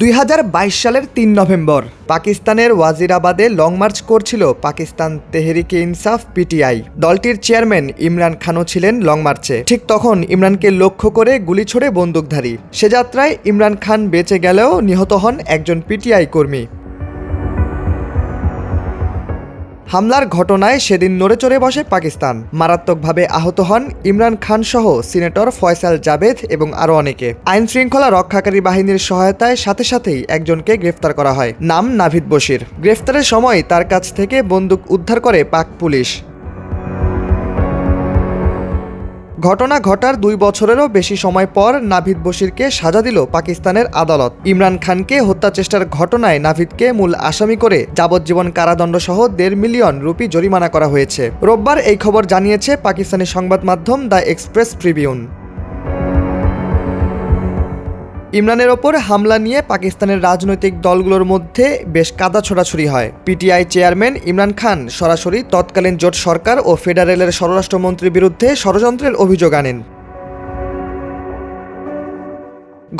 দুই হাজার বাইশ সালের তিন নভেম্বর, পাকিস্তানের ওয়াজিরাবাদে লং মার্চ করছিল পাকিস্তান তেহরিকে ইনসাফ, পিটিআই। দলটির চেয়ারম্যান ইমরান খানও ছিলেন লং মার্চে। ঠিক তখন ইমরানকে লক্ষ্য করে গুলি ছোড়ে বন্দুকধারী। সে যাত্রায় ইমরান খান বেঁচে গেলেও নিহত হন একজন পিটিআই কর্মী। হামলার ঘটনায় সেদিন নড়েচড়ে বসে পাকিস্তান। মারাত্মকভাবে আহত হন ইমরান খান সহ সিনেটর ফয়সাল জাবেদ এবং আরও অনেকে। আইন শৃঙ্খলা রক্ষাকারী বাহিনীর সহায়তায় সাথে সাথেই একজনকে গ্রেফতার করা হয়। নাম নাভিদ বশির। গ্রেফতারের সময় তার কাছ থেকে বন্দুক উদ্ধার করে পাক পুলিশ। ঘটনা ঘটার দুই বছরেরও বেশি সময় পর নাভিদ বশিরকে সাজা দিল পাকিস্তানের আদালত। ইমরান খানকে হত্যা চেষ্টার ঘটনায় নাভিদকে মূল আসামি করে যাবজ্জীবন কারাদণ্ড সহ দেড় মিলিয়ন রুপি জরিমানা করা হয়েছে। রোববার এই খবর জানিয়েছে পাকিস্তানি সংবাদ মাধ্যম দ্য এক্সপ্রেস ট্রিবিউন। ইমরানের ওপর হামলা নিয়ে পাকিস্তানের রাজনৈতিক দলগুলোর মধ্যে বেশ কাদা ছোড়াছুড়ি হয়। পিটিআই চেয়ারম্যান ইমরান খান সরাসরি তৎকালীন জোট সরকার ও ফেডারেলের স্বরাষ্ট্রমন্ত্রীর বিরুদ্ধে ষড়যন্ত্রের অভিযোগ আনেন।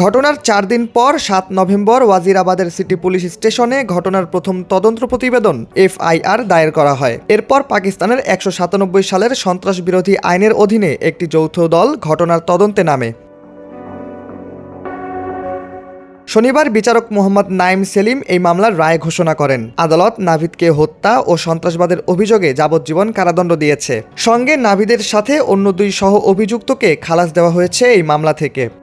ঘটনার চার দিন পর সাত নভেম্বর ওয়াজিরাবাদের সিটি পুলিশ স্টেশনে ঘটনার প্রথম তদন্ত প্রতিবেদন এফআইআর দায়ের করা হয়। এরপর পাকিস্তানের একশো সাতানব্বই সালের সন্ত্রাস বিরোধী আইনের অধীনে একটি যৌথ দল ঘটনার তদন্তে নামে। শনিবার বিচারক মোহাম্মদ নাইম সেলিম এই মামলার রায় ঘোষণা করেন। আদালত নাভিদকে হত্যা ও সন্ত্রাসবাদের অভিযোগে যাবজ্জীবন কারাদণ্ড দিয়েছে। সঙ্গে নাভিদের সাথে অন্য দুই সহ অভিযুক্তকে খালাস দেওয়া হয়েছে এই মামলা থেকে।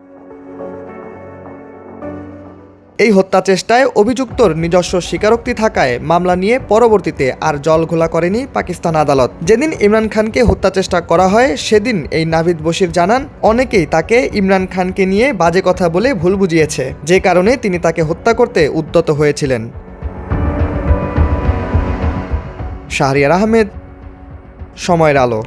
এই হত্যা চেষ্টায় অভিযুক্তর নিজস্ব স্বীকারোক্তি থাকায় মামলা নিয়ে পরবর্তীতে আর জল ঘোলা করেনি পাকিস্তান আদালত। যেদিন ইমরান খানকে হত্যা চেষ্টা করা হয়, সেদিন এই নাভিদ বশির জানান, অনেকেই তাকে ইমরান খানকে নিয়ে বাজে কথা বলে ভুল বুঝিয়েছে, যে কারণে তিনি তাকে হত্যা করতে উদ্যত হয়েছিলেন। শাহরিয়ার আহমেদ, সময়ের আলো।